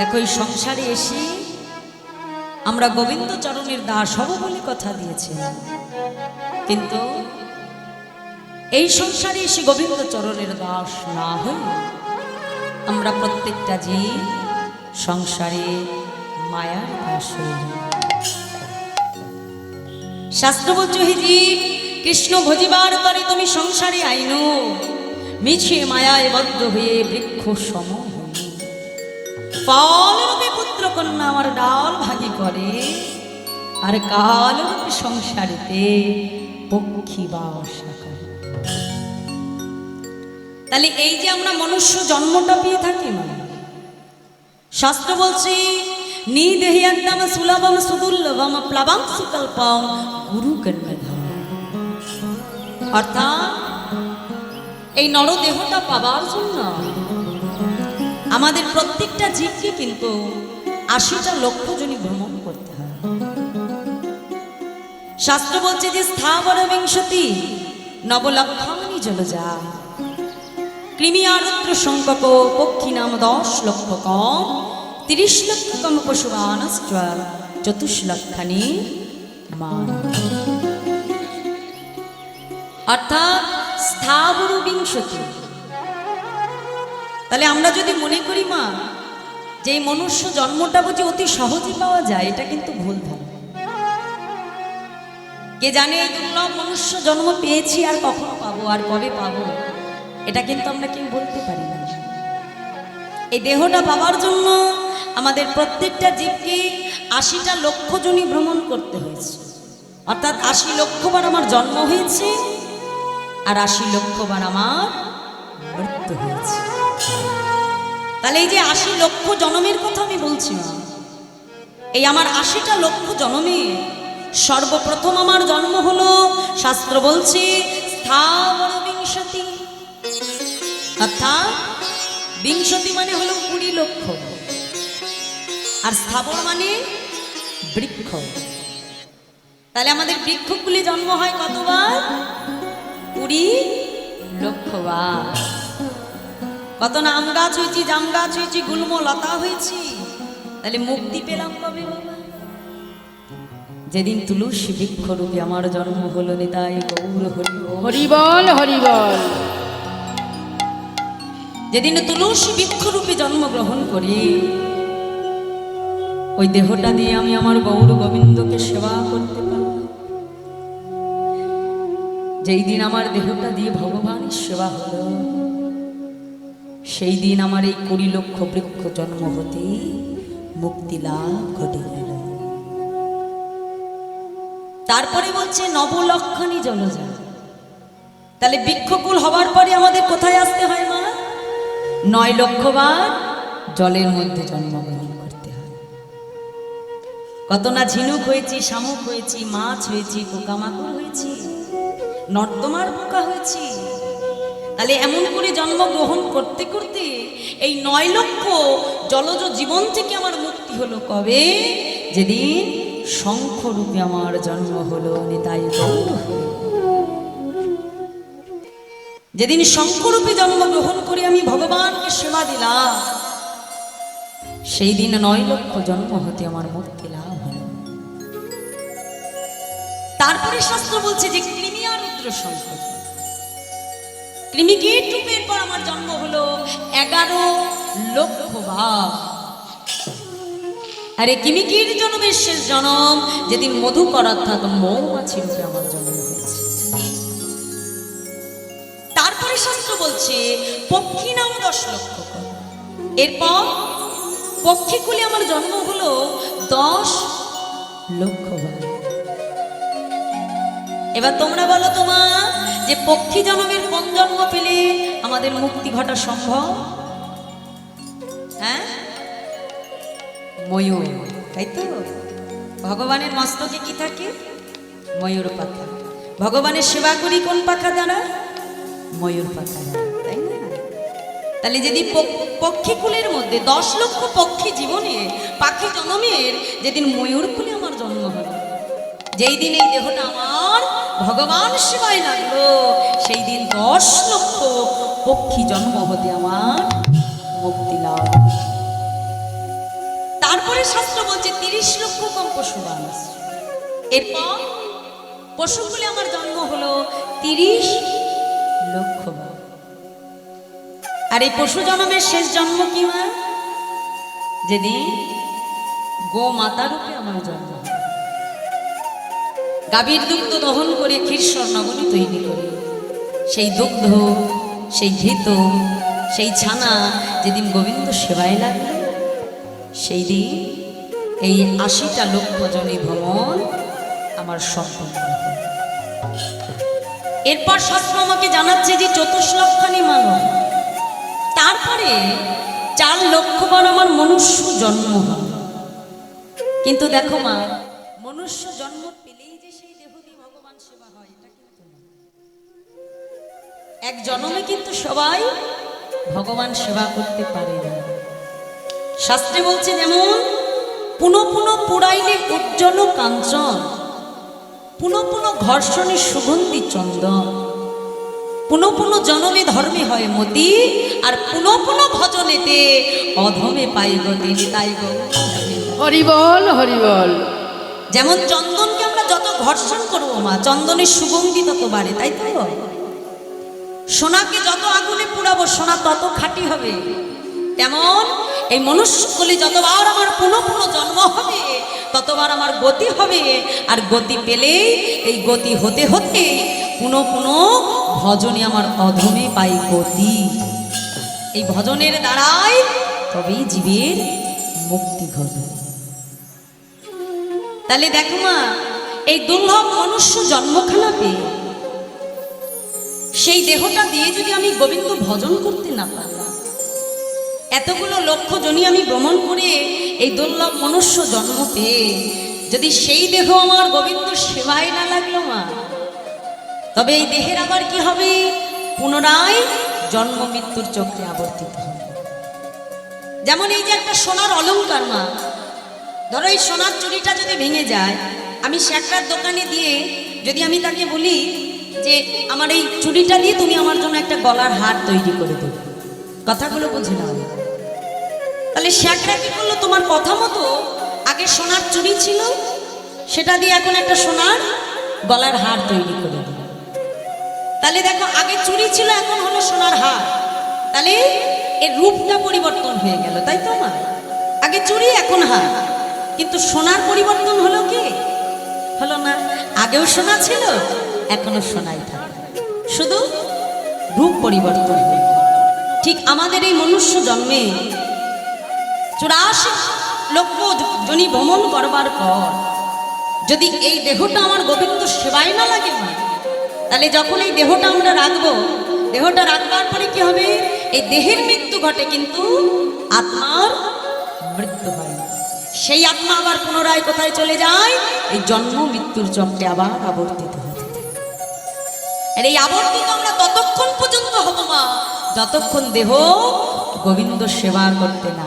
দেখো, এই সংসারে এসে আমরা গোবিন্দ চরণের দাস হব বলে কথা দিয়েছি। কিন্তু এই সংসারে এসে গোবিন্দ চরণের দাস না হই আমরা প্রত্যেকটা জীব সংসারে মায়ার দাস হই শাস্ত্র কৃষ্ণ ভজিবার তরে তুমি সংসারে আইনো, মিছে মায়ায় বদ্ধ হয়ে বৃক্ষ সম হই। ফল রূপে পুত্র কন্যা আমার ডাল ভাগি করে। আর কাল রূপে সংসারেতে পক্ষী বা করে। তাহলে এই যে আমরা মনুষ্য জন্মটা পেয়ে থাকি মানে শাস্ত্র বলছে নিদেহিয়ান্তাম সুলভম সুদুর্লভম প্লবং সুকল্পম গুরু কন্যা অর্থাৎ, এই নরদেহটা পাবার জন্য আমাদের প্রত্যেকটা জীবকে কিন্তু আশিটা লক্ষ জনই ভ্রমণ করতে হয়। শাস্ত্র বলছে যে স্থাবর বিংশতি নবলক্ষানি জলজা কৃমি আরুদ্র সংখ্যক পক্ষী নাম দশ লক্ষ কম, তিরিশ লক্ষ কম পশুবানশ্চ চতুষ্লক্ষানি মান। অর্থাৎ স্থাবর বিংশতি তাহলে আমরা যদি মনে করি, মা, যে এই মনুষ্য জন্মটা বুঝি অতি সহজে পাওয়া যায়, এটা কিন্তু ভুল ধারণা। কে জানে এই দুর্লভ মনুষ্য জন্ম পেয়েছি আর কখনো পাবো, আর কবে পাবো? এটা কিন্তু আমরা কেউ বলতে পারি না। এই দেহটা পাওয়ার জন্য আমাদের প্রত্যেকটা জীবকে আশিটা লক্ষ জনই ভ্রমণ করতে হয়েছে। অর্থাৎ আশি লক্ষবার আমার জন্ম হয়েছে, আর আশি লক্ষবার আমার মৃত্যু হয়েছে। তাহলে এই যে আশি লক্ষ জনমের কথা আমি বলছি না, এই আমার আশিটা লক্ষ জনমে সর্বপ্রথম আমার জন্ম হলো, শাস্ত্র বলছে, স্থাবর বিংশতি। অর্থাৎ বিংশতি মানে হলো কুড়ি লক্ষ। আর স্থাবর মানে বৃক্ষ। তাহলে আমাদের বৃক্ষগুলি জন্ম হয় কতবার? কুড়ি লক্ষবার কত না আম গাছ হয়েছি জাম গাছ হয়েছি গুল্ম লতা হয়েছি তাহলে মুক্তি পেলাম কবে বাবা? যেদিন তুলসী বৃক্ষরূপে আমার জন্ম হলো নিতাই গৌর হরি হরিবল হরিবল যেদিন তুলসী বৃক্ষরূপে জন্মগ্রহণ করি ওই দেহটা দিয়ে আমি আমার গৌর গোবিন্দকে সেবা করতে পারব। যেই দিন আমার দেহটা দিয়ে ভগবানের সেবা হলো সেই দিন আমার এই কুড়ি লক্ষ বৃক্ষ জন্ম হতে মুক্তি লাভ ঘটে গেল। তারপরে বলছে, নবলক্ষণী জলজা। তাহলে বৃক্ষকুল হবার পরে আমাদের কোথায় আসতে হয় মা? নয় লক্ষবার জলের মধ্যে জন্মগ্রহণ করতে হয়। কত না ঝিনুক হয়েছি, শামুক হয়েছি, মাছ হয়েছি, পোকামাকড় হয়েছি, নর্দমার পোকা হয়েছি তাহলে এমন করে জন্মগ্রহণ করতে করতে এই নয় লক্ষ জলজ জীবন থেকে আমার মুক্তি হলো কবে? যেদিন শঙ্খরূপে আমার জন্ম হলো, নিতাই। যেদিন শঙ্করূপে জন্মগ্রহণ করে আমি ভগবানকে সেবা দিলাম সেই দিন নয় লক্ষ জন্ম হতে আমার মুক্তি লাভ হলো। তারপরে শাস্ত্র বলছে যে আর রুদ্র সংকট কৃমিকীট রূপের পর আমার জন্ম হলো এগারো লক্ষ ভাব আরে কৃমিকীর জন্মের শেষ জন্ম, যেদিন মধুকর অর্থাৎ মৌমাছি রূপে আমার জন্ম তারপরে শাস্ত্র বলছে, পক্ষী নাম দশ লক্ষ। এরপর পক্ষীকুলে আমার জন্ম হলো দশ লক্ষ এবার তোমরা বলো তোমা যে পক্ষী জন্মের কোন জন্ম পেলে আমাদের মুক্তি ঘটা সম্ভব? হ্যাঁ? ময়ূর, তাই তো? ভগবানের মস্তকে কি থাকে? ময়ূর পাখা। ভগবানের সেবা করি কোন পাখা দ্বারা? ময়ূর পাখা তাই না? তাহলে যদি পক্ষীকুলের মধ্যে, দশ লক্ষ পক্ষী জীবনে, পাখি জন্মের, যেদিন ময়ূর কুলে আমার জন্ম হলো যেই দিন এই দেহটা আমার ভগবান সেবায় লাগল সেই দিন দশ লক্ষ পক্ষী জন্ম হতে আমার মুক্তি লাভ তারপরে শাস্ত্র বলছে, তিরিশ লক্ষ কম পশু মানুষ এরপর পশুগুলি আমার জন্ম হলো তিরিশ লক্ষ। আর এই পশু জন্মের শেষ জন্ম কি মা যেদিন গো মাতা রূপে আমার জন্ম হয়। গাভীর দুগ্ধ দহন করে ক্ষীর স্বর্ণাবলী তৈরি করে সেই দুগ্ধ, সেই ঘৃত, সেই ছানা যেদিন গোবিন্দ সেবায় লাগল, সেই দিন এই আশিটা লক্ষ জনী ভ্রমণ আমার হলো। এরপর শাস্ত্র আমাকে জানাচ্ছে যে চতুর্শ্লক্ষানি মানব, তারপরে চার লক্ষ লক্ষবার আমার মনুষ্য জন্ম কিন্তু দেখো মা, মনুষ্য জন্ম এক জন্মে কিন্তু সবাই ভগবান সেবা করতে পারে না। শাস্ত্রে বলছে যেমন পুনঃ পুনঃ পুরাইলে উজ্জ্বল কাঞ্চন পুনঃ পুনঃ ঘর্ষণে সুগন্ধি চন্দন পুনঃ পুনঃ জনমে ধর্মে হয় মতি আর পুনঃ পুনঃ ভজনেতে অধমে পাই গতি তাই গো হরিবল হরিবল। যেমন চন্দনকে আমরা যত ঘর্ষণ করব মা চন্দনের সুগন্ধি তত বাড়ে তাই তো? সোনাকে যত আগুনে পুড়াবো, সোনা তত খাঁটি হবে। তেমন এই মনুষ্যগুলি যতবার আমার পুনঃ পুনঃ জন্ম হবে, ততবার আমার গতি হবে। আর গতি পেলে এই গতি হতে হতে পুনঃ পুনঃ ভজনে আমার অধমে পাই গতি। এই ভজনের দ্বারাই তবেই জীবের মুক্তি ঘটে তাহলে দেখো মা, এই দুর্লভ মনুষ্য জন্মখানা পেয়ে সেই দেহটা দিয়ে যদি আমি গোবিন্দ ভজন করতে না পারলাম। এতগুলো লক্ষ্য জনী আমি ভ্রমণ করে এই দুর্লভ মনুষ্য জন্ম পেয়ে, যদি সেই দেহ আমার গোবিন্দ সেবায় না লাগল মা, তবে এই দেহের আবার কি হবে? পুনরায় জন্ম মৃত্যুর চক্রে আবর্তিত হবে। যেমন এই যে একটা সোনার অলঙ্কার মা, ধরো এই সোনার চুরিটা যদি ভেঙে যায়, আমি শ্যাকরার দোকানে দিয়ে যদি আমি তাকে বলি যে আমার এই চুড়িটা দিয়ে তুমি আমার জন্য একটা গলার হার তৈরি করে দেবে। কথাগুলো বুঝে নাও। তাহলে শ্যাকরা কি করল? তোমার কথা মতো আগে সোনার চুড়ি ছিল, সেটা দিয়ে এখন একটা সোনার গলার হার তৈরি করে দিল তাহলে দেখো, আগে চুড়ি ছিল, এখন হলো সোনার হার। তাহলে এর রূপটা পরিবর্তন হয়ে গেল, তাই তো মা? আগে চুড়ি, এখন হার। কিন্তু সোনার পরিবর্তন হলো কি? হলো না, আগেও সোনা ছিল এখনও শোনাই থাকে। শুধু রূপ পরিবর্তন। ঠিক আমাদের এই মনুষ্য জন্মে চুরাশি লক্ষ জনী ভ্রমণ করবার পর যদি এই দেহটা আমার গোবিন্দ সেবায় না লাগে তাহলে যখন এই দেহটা আমরা রাখব, দেহটা রাখবার পরে কি হবে? এই দেহের মৃত্যু ঘটে কিন্তু আত্মার মৃত্যু হয়। সেই আত্মা আবার পুনরায় কোথায় চলে যায়? এই জন্ম মৃত্যুর চক্রে আবার আবর্তিত থাকে। আর এই আবর্তিত আমরা ততক্ষণ পর্যন্ত হব মা। যতক্ষণ দেহ গোবিন্দ সেবা করতে না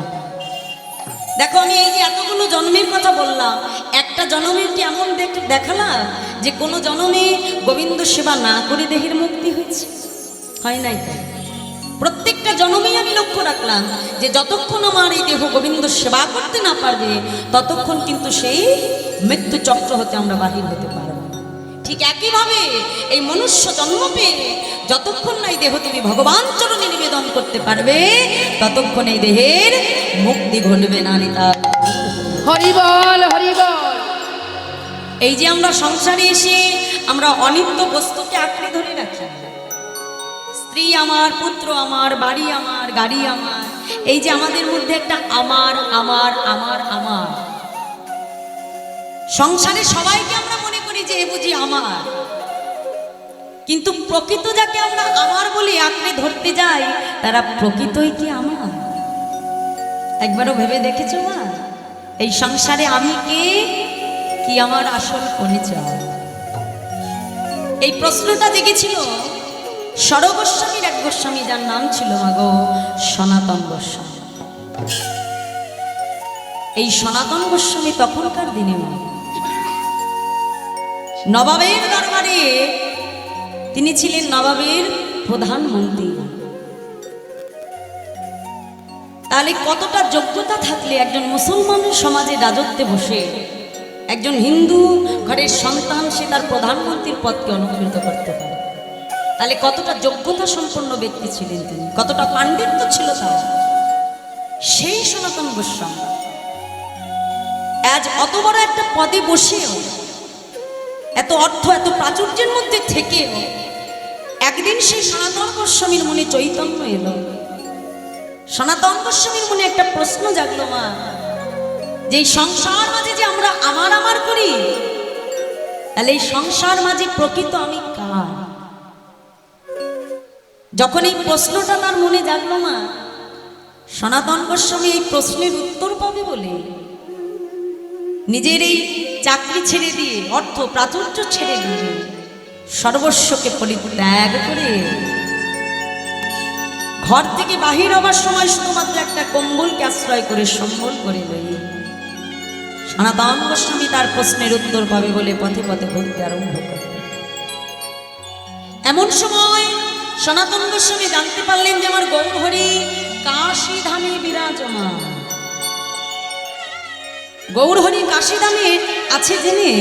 দেখো, আমি এই যে এতগুলো জন্মের কথা বললাম, একটা জন্মের কি এমন দেখ- দেখালাম যে কোনো জন্মে গোবিন্দ সেবা না করে দেহের মুক্তি হয়েছে? হয় নাই তাই প্রত্যেকটা জন্মেই আমি লক্ষ্য রাখলাম যে যতক্ষণ আমার এই দেহ গোবিন্দ সেবা করতে না পারবে, ততক্ষণ কিন্তু সেই মৃত্যু চক্র হতে আমরা বাহির হতে পারব। ঠিক একইভাবে এই মনুষ্য জন্ম পেয়ে যতক্ষণ না এই দেহ তুমি ভগবান চরণে নিবেদন করতে পারবে ততক্ষণ এই দেহের মুক্তি ঘটবে না নিতা। হরিবল হরিবল এই যে আমরা সংসারে এসে আমরা অনিত্য বস্তুকে আঁকড়ে ধরে রাখি। স্ত্রী আমার পুত্র আমার বাড়ি আমার গাড়ি আমার এই যে আমাদের মধ্যে একটা আমার আমার আমার আমার সংসারে সবাইকে আমরা মনে করি যে এ বুঝি আমার। কিন্তু প্রকৃত যাকে আমরা আমার বলি আঁকড়ে ধরতে যাই, তারা প্রকৃতই কি আমার? একবারও ভেবে দেখেছ মা? এই সংসারে আমি কে? কি আমার আসল পরিচয়? এই প্রশ্নটা জেগেছিল সরগোস্বামীর এক গোস্বামী, যার নাম ছিল মাগো সনাতন গোস্বামী। এই সনাতন গোস্বামী তখনকার দিনে মা নবাবের দরবারে তিনি ছিলেন নবাবের প্রধানমন্ত্রী তাহলে কতটা যোগ্যতা থাকলে একজন মুসলমান সমাজে রাজত্বে বসে একজন হিন্দু ঘরের সন্তান সে তার প্রধানমন্ত্রীর পদকে অলঙ্কৃত করতে পারে? তাহলে কতটা যোগ্যতা সম্পন্ন ব্যক্তি ছিলেন তিনি? কতটা পাণ্ডিত্য ছিল তার? সেই সনাতন গোস্বামী। আজ অত বড় একটা পদে বসেও এত অর্থ, এত প্রাচুর্যের মধ্যে থেকে একদিন সেই সনাতন গোস্বামীর মনে চৈতন্য এলো। সনাতন গোস্বামীর মনে একটা প্রশ্ন জাগলো মা, যে সংসার মাঝে যে আমরা আমার আমার করি, তাহলে এই সংসার মাঝে প্রকৃত আমি কার? যখন এই প্রশ্নটা তার মনে জাগলো মা, সনাতন গোস্বামী এই প্রশ্নের উত্তর পাবে বলে নিজের এই চাকরি ছেড়ে দিয়ে অর্থ প্রাচুর্য ছেড়ে দিয়ে সর্বস্বকে পরিত্যাগ করে। ঘর থেকে বাহির হবার সময় শুধুমাত্র একটা কম্বলকে আশ্রয় করে সম্বল করে লই সনাতন গোস্বামী তার প্রশ্নের উত্তর পাবে বলে পথে পথে ঘুরতে আরম্ভ করে। এমন সময় সনাতন গোস্বামী জানতে পারলেন যে আমার গৌরহরি কাশী ধামে বিরাজমান। গৌরহরি কাশী ধামে আছে জেনে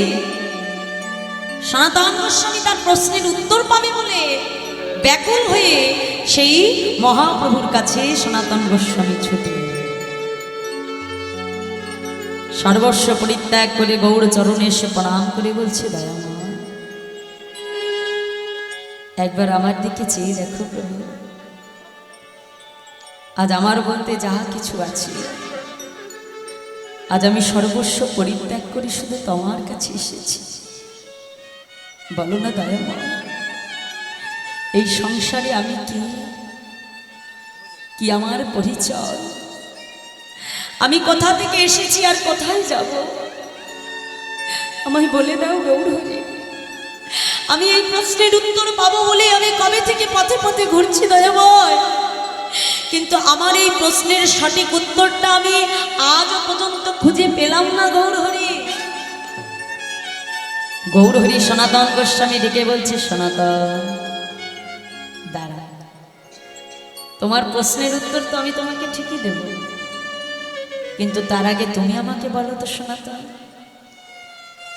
সনাতন গোস্বামী তার প্রশ্নের উত্তর পাবে বলে ব্যাকুল হয়ে সেই মহাপ্রভুর কাছে সনাতন গোস্বামী ছুটে। সর্বস্ব পরিত্যাগ করে গৌর চরণে এসে প্রণাম করে বলছে, দয়া একবার আমার দিকে চেয়ে দেখো প্রভু। আজ আমার বলতে যাহা কিছু আছে আজ আমি সর্বস্ব পরিত্যাগ করে, শুধু তোমার কাছে এসেছি। বলো না দয়াময় এই সংসারে আমি কি? কি আমার পরিচয়? আমি কোথা থেকে এসেছি আর কোথায় যাব? আমায় বলে দাও গৌরহরি, আমি এই প্রশ্নের উত্তর পাবো বলে আমি কবে থেকে পথে পথে ঘুরছি দয়াময় কিন্তু আমার এই প্রশ্নের সঠিক উত্তরটা আমি আজও পর্যন্ত খুঁজে পেলাম না, গৌরহরি। গৌরহরি, সনাতন গোস্বামী ডেকে বলছে, সনাতন। দাঁড়া। তোমার প্রশ্নের উত্তর তো আমি তোমাকে ঠিকই দেব। কিন্তু তার আগে তুমি আমাকে বলো তো, সনাতন।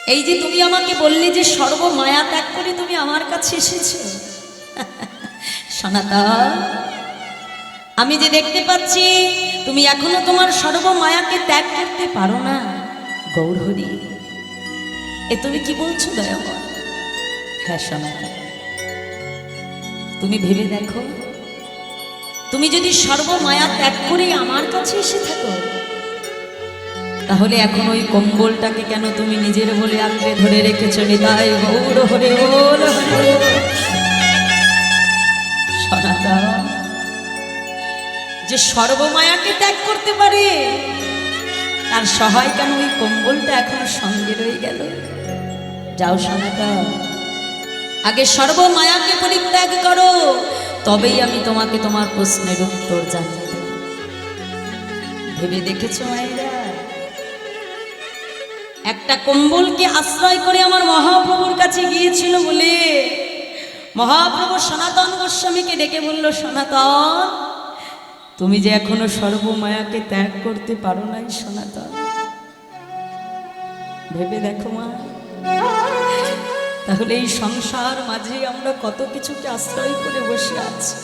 এই যে তুমি আমাকে বললে যে সর্বমায়া ত্যাগ করে তুমি আমার কাছে এসেছ। সনাতন। আমি যে দেখতে পাচ্ছি, তুমি এখনও তোমার সর্বমায়াকে ত্যাগ করতে পারো না, গৌরহরি। এ তুমি কি বলছো, দয়াময়? হ্যাঁ সনাতন তুমি ভেবে দেখো, তুমি যদি সর্বমায়া ত্যাগ করে আমার কাছে এসে থাকো, তাহলে এখন ওই কম্বলটাকে কেন তুমি নিজের বলে আঁকড়ে ধরে রেখেছো, নিতাই গৌর হরে। সনাতন। যে সর্বমায়াকে ত্যাগ করতে পারে, তার সহায় কেন ওই কম্বলটা এখনও সঙ্গে রয়ে গেল? যাও সনাতন, আগে সর্বমায়াকে পরিত্যাগ করো, তবেই আমি তোমাকে তোমার প্রশ্নের উত্তর দেব। ভেবে দেখেছ মায়েরা? একটা কম্বলকে আশ্রয় করে আমার মহাপ্রভুর কাছে গিয়েছিল বলে মহাপ্রভু সনাতন গোস্বামীকে ডেকে বলল, সনাতন তুমি যে এখনও সর্বমায়াকে ত্যাগ করতে পারো নাই, সনাতন। ভেবে দেখো মা। তাহলে এই সংসার মাঝে আমরা কত কিছুকে আশ্রয় করে বসে আছি।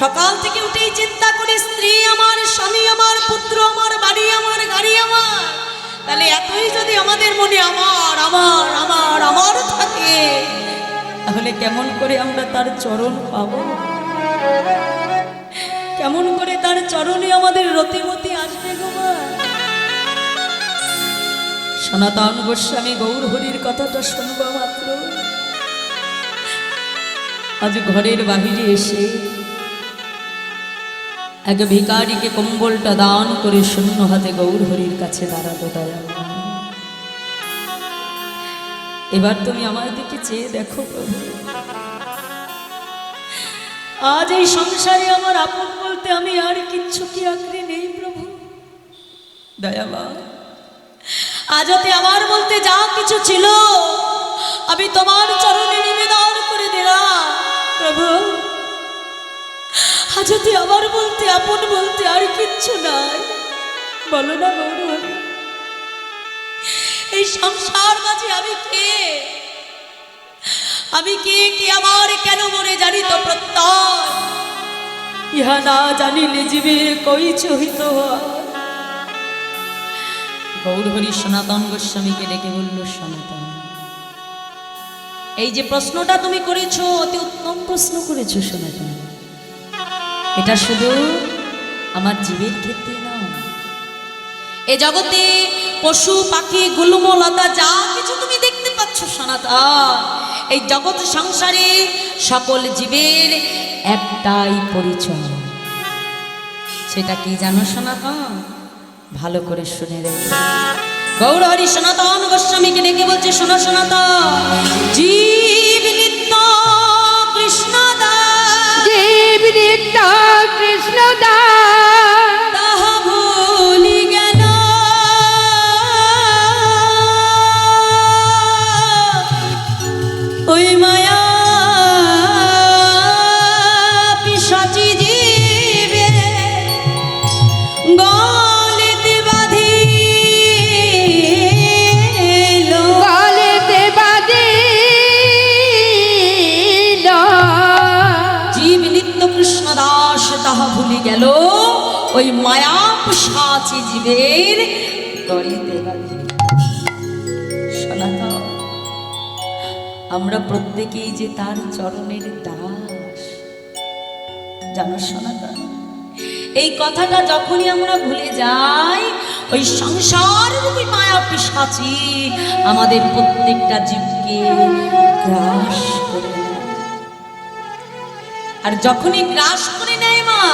সকাল থেকে উঠেই চিন্তা করি, স্ত্রী আমার, স্বামী আমার, পুত্র আমার, বাড়ি আমার, গাড়ি আমার। তাহলে এতই যদি আমাদের মনে আমার আমার আমার আমার থাকে, তাহলে কেমন করে আমরা তার চরণ পাব? কেমন করে তার চরণে আমাদের রতিমতি আসবে গো সনাতন গোস্বামী গৌর হরির কথাটা শুনবা মাত্র। আজ ঘরের বাহিরে এসে এক ভিকারিকে কম্বলটা দান করে শূন্য হাতে গৌর হরির কাছে দাঁড়াল দয়া এবার তুমি আমার দিকে চেয়ে দেখো প্রভু। আজ এই সংসারে আমার আপন বলতে আমি আর কিচ্ছু কি আঁকড়ে নেই প্রভু? দয়াবান। আজতে আমার বলতে যা কিছু ছিল, আমি তোমার চরণে নিবেদন করে দিলাম, প্রভু। যদি আমার বলতে, আপন বলতে আর কিচ্ছু নাই। বলো না গৌরহরি এই সংসার মাঝে আমি কে? আমি কে, কি আমার কেন মরে জানি তো প্রত্যয়। ইহা না জানিলে জীবের কই চহিত। গৌরহরি সনাতন গোস্বামীকে ডেকে বলল, সনাতন, এই যে প্রশ্নটা তুমি করেছ, অতি উত্তম প্রশ্ন করেছ, সনাতন। এটা শুধু আমার জীবের ক্ষেত্রে নয়। এ জগতে পশু, পাখি, গুলমলতা, যা কিছু তুমি দেখতে পাচ্ছ, সনাতন এই জগৎ সংসারে সকল জীবের একটাই পরিচয়। সেটা কি জানো সনাতন? ভালো করে শুনে রেখে গৌরহরি সনাতন গোস্বামীকে ডেকে বলছে, শোনো সনাতন, জীব নিত্য কৃষ্ণ দাস জীব নিত্য কৃষ্ণ দাস ওই মায়া পিসাচি জীবে গলিতে বাঁধিল। গলেতে বাদিল জীব নিত্য কৃষ্ণ দাস তাহা ভুলি গেল। ওই মায়া পিসাচি জীবের গলিতে বাঁধিল। আমরা প্রত্যেকেই যে তার চরণের দাস। জানো সনাতন, এই কথাটা যখনই আমরা ভুলে যাই, ওই সংসার রূপী মায়া পিসাচি আমাদের প্রত্যেকটা জীবকে গ্রাস করে আর যখনই গ্রাস করে নেয় মা,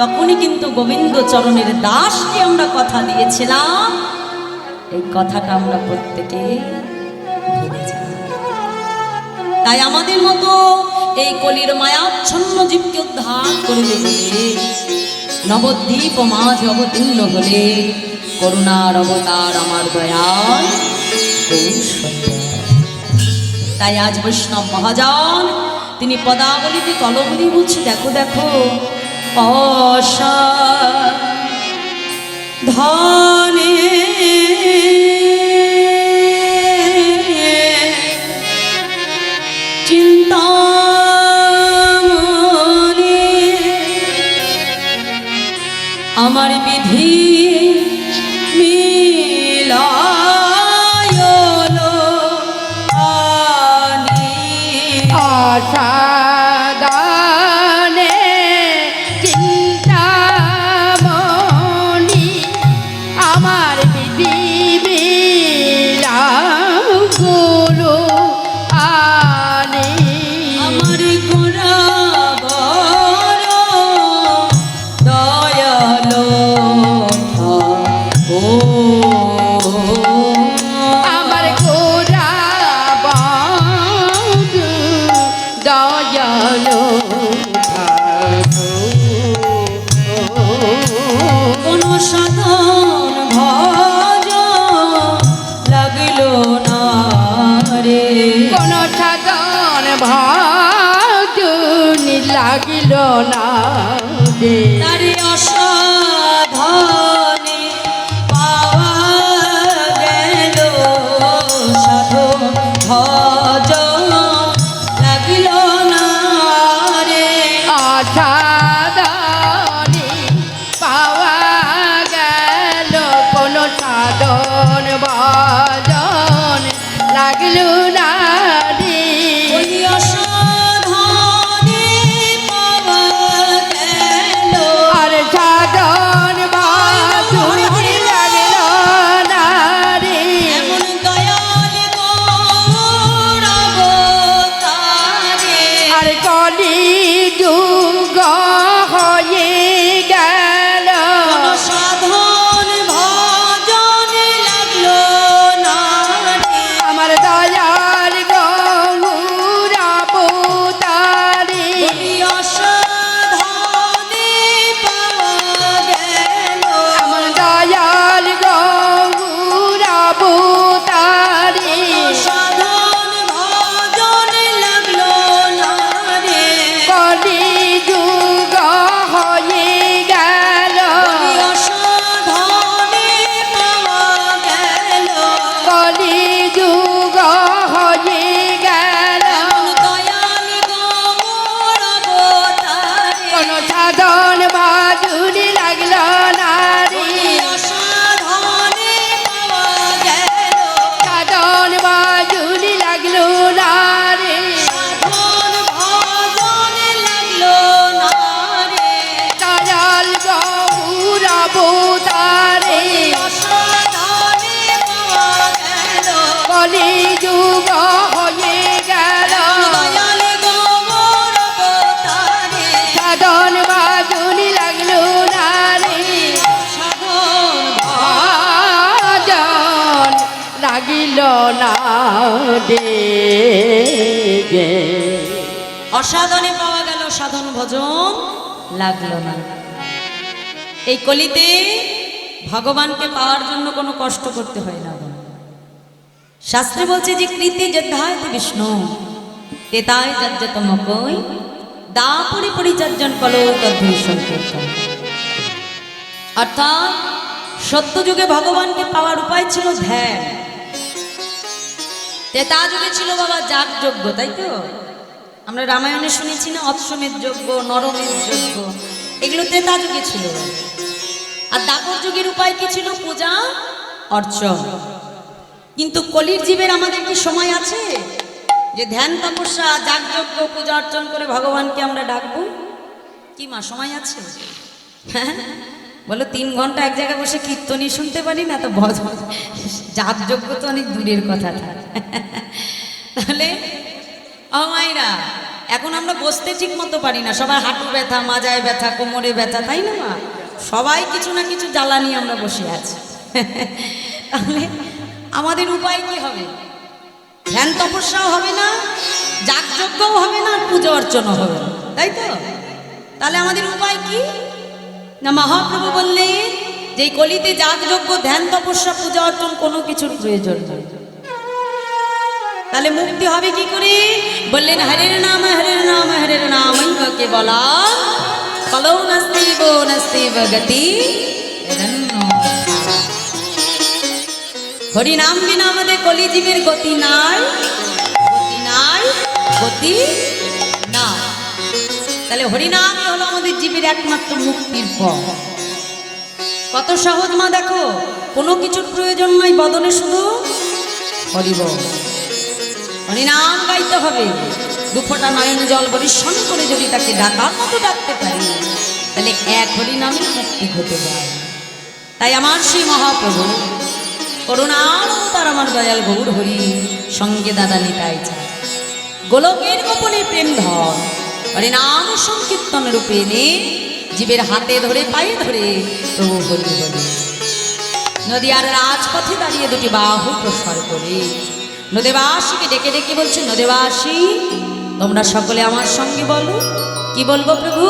তখনই কিন্তু গোবিন্দ চরণের দাস যে আমরা কথা দিয়েছিলাম। এই কথাটা আমরা প্রত্যেকে ভুলে তাই আমাদের মতো এই কলির মায়াচ্ছন্ন জীবকে উদ্ধার করে দেবে নবদ্বীপ মাঝ অবতীর্ণ হলে করুণার অবতার আমার দয়াল তাই আজ বৈষ্ণব মহাজন, তিনি পদাবলিতে কলবলি বলছে দেখো দেখো অসা ধনে ভজন লাগিল না অসাধনে পাওয়া গেল সাধন ভজন, লাগল না। এই কলিতে ভগবানকে পাওয়ার জন্য কোনো কষ্ট করতে হয় না শাস্ত্রে বলছে যে, কৃতি যদ্ধায় বিষ্ণু, তেতায় যজ্জতম কই দা পরি পরিচর্যন কলো সংকীর্তন। অর্থাৎ সত্যযুগে ভগবানকে পাওয়ার উপায় ছিল ধ্যান। তেতা যুগে ছিল বাবা যাগ যজ্ঞ তাই তো? আমরা রামায়ণে শুনেছি না অশ্বমের যজ্ঞ নরমের যজ্ঞ? এগুলো তেতা যুগে ছিল। আর দাপর যুগের উপায় কি ছিল? পূজা, অর্চন। কিন্তু কলির জীবের আমাদের কি সময় আছে? যে ধ্যান, তপস্যা যাগযজ্ঞ পূজা, অর্চন করে ভগবানকে আমরা ডাকবো? কি মা, সময় আছে? হ্যাঁ? বলো, তিন ঘণ্টা এক জায়গায় বসে কীর্তনই শুনতে পারি না, তো ভজ যাগযজ্ঞ তো অনেক দূরের কথা তাহলে, ও মাইরা এখন আমরা বসতে ঠিক মতো পারি না। সবার হাঁটু ব্যথা, মাজায় ব্যথা, কোমরে ব্যথা, তাই না মা? সবাই কিছু না কিছু জ্বালানি আমরা বসে আছি। তাহলে, আমাদের উপায় কি হবে? ধ্যান তপস্যাও হবে না, যাগযজ্ঞও হবে না, আর পুজো অর্চনও হবে না। তাই তো? তাহলে আমাদের উপায় কি? না মহাপ্রভু বললেন যে কলিতে যাগযজ্ঞ, ধ্যান, তপস্যা, পূজা অর্চন কোনো কিছুর প্রয়োজন তাহলে মুক্তি হবে কি করে? বললেন, হরের নাম হরের নাম হরের নাম কে বলা কলৌ নস্তিব নস্তিব গতি হরি নাম বিনা আমাদের কলিজীবের গতি নাই গতি নাই, গতি না তাহলে হরিনামই হলো আমাদের জীবের একমাত্র মুক্তির পথ। কত সহজ মা দেখো, কোনো কিছুর প্রয়োজন নাই বদনে শুধু হরিব। হরিনাম গাইতে হবে। দুফোটা নয়ন জল বরিশন করে যদি তাকে ডাকার মতো ডাকতে পারি, তাহলে এক হরিনামে মুক্তি ঘটে যায়। তাই আমার সেই মহাপ্রভু, করুণার তার আমার দয়াল গৌর হরি, সঙ্গে দাদা নিতাই চায় গোলকের গোপনে প্রেম ধর। হরিনাম সংকীর্তন রূপে নে, জীবের হাতে ধরে, পায়ে ধরে, প্রভু হরি হরি নদীয়ার রাজপথে দাঁড়িয়ে দুটি বাহু প্রসার করে। নদেবাসীকে ডেকে ডেকে বলছে, নদেবাসী, তোমরা সকলে আমার সঙ্গে বলো। কি বলব প্রভু?